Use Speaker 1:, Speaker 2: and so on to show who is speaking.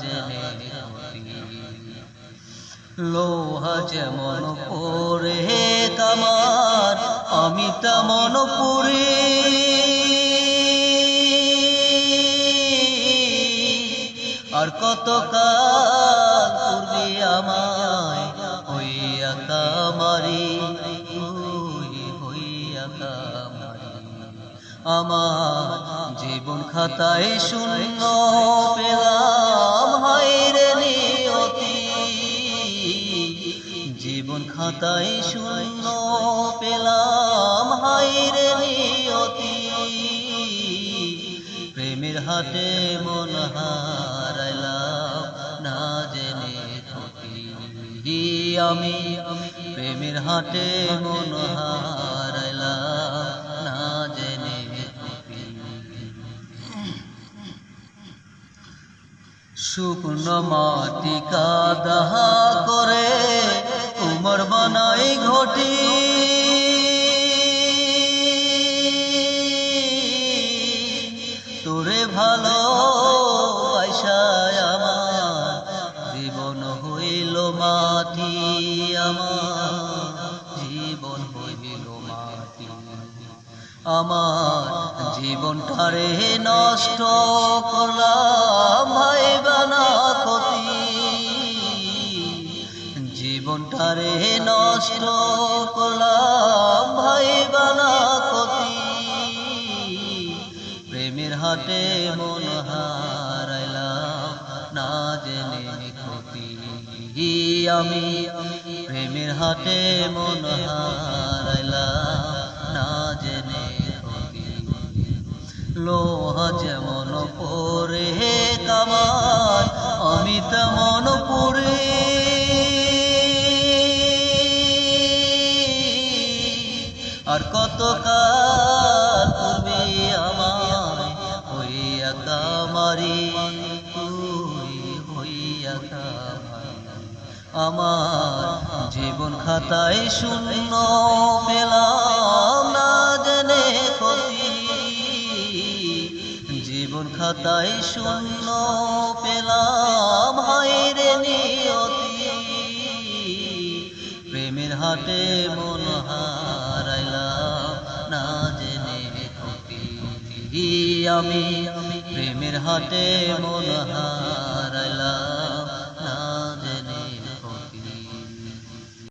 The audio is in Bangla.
Speaker 1: জেনে লোহা যেমন পরে তামার আমি তেমন পুরি। আর কত কাল আমায়? আমার জীবন খাতায় শূন্য পেলাম হাইরে নিয়তি। জীবন খাতায় শূন্য পেলাম হাইরে নিয়তি। প্রেমের হাতে মন হারাইলাম, না জেনে ক্ষতি। আমি প্রেমের হাতে মন হারাইলাম। শুকনো মাটি কাদাহা করে উমর বানাই ঘটি। তোরে ভালো আমার, জীবন হইল মাটি আমার, জীবন হইল মাটি। আমার জীবনটারে নষ্ট করলাম জীবনটারে নষ্ট করলাম ভাই বানা ক্ষতি। প্রেমের হাটে মন হারাইলাম, না জেনে ক্ষতি। আমি প্রেমের হাটে মন হারাইলাম, না জেনে ক্ষতি। লোহা যেমন পরে আর কত কাল পূর্বে আমার হইয়া কামারি তুই হইয়া কামারি আমার জীবন খাতায় শূন্য, পেলাম না জেনে ক্ষতি। জীবন খাতায় শূন্য, পেলাম হাইরে নিয়তি। প্রেমের হাটে মন আমি প্রেমের হাতে মন হারালাম